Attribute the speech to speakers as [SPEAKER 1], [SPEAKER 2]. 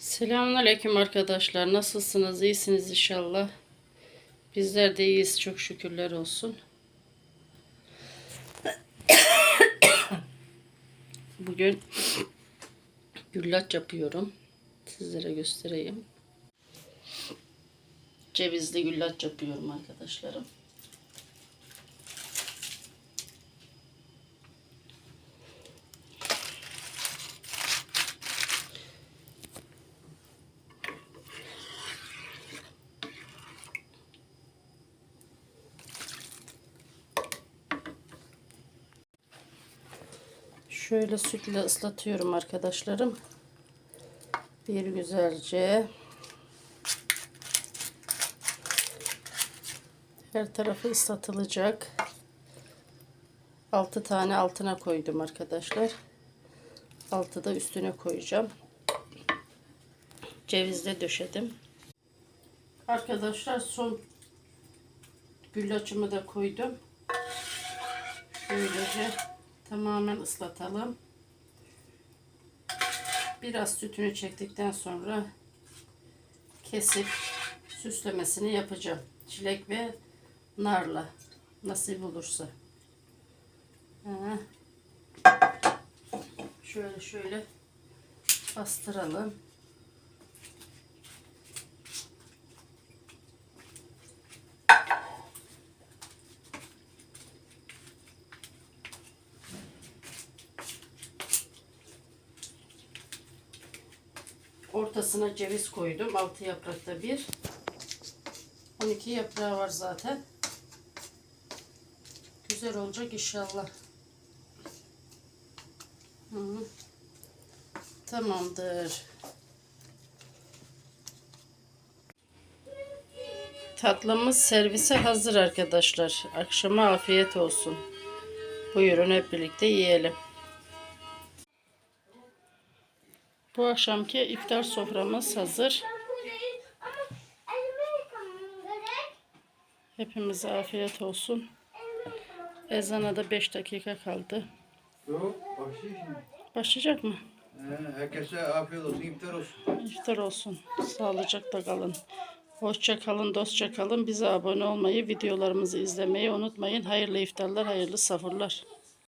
[SPEAKER 1] Selamünaleyküm arkadaşlar. Nasılsınız? İyisiniz inşallah. Bizler de iyiyiz. Çok şükürler olsun. Bugün güllaç yapıyorum. Sizlere göstereyim. Cevizli güllaç yapıyorum arkadaşlarım. Şöyle sütle ıslatıyorum arkadaşlarım. Bir güzelce her tarafı ıslatılacak. 6 tane altına koydum arkadaşlar. 6 da üstüne koyacağım. Cevizle döşedim. Arkadaşlar son güllaçımı da koydum. Böylece tamamen ıslatalım. Biraz sütünü çektikten sonra kesip süslemesini yapacağım. Çilek ve narla nasip olursa. Şöyle şöyle bastıralım. Ortasına ceviz koydum. 6 yaprakta bir. 12 yaprağı var zaten. Güzel olacak inşallah. Hı. Tamamdır. Tatlımız servise hazır arkadaşlar. Akşama afiyet olsun. Buyurun hep birlikte yiyelim. Bu akşamki iftar soframız hazır. Hepimize afiyet olsun. Ezana da 5 dakika kaldı. Başlayacak mı?
[SPEAKER 2] He, herkese afiyet olsun, iftar olsun.
[SPEAKER 1] İftar olsun. Sağlıcakla kalın. Hoşça kalın, dostça kalın. Bize abone olmayı, videolarımızı izlemeyi unutmayın. Hayırlı iftarlar, hayırlı sahurlar.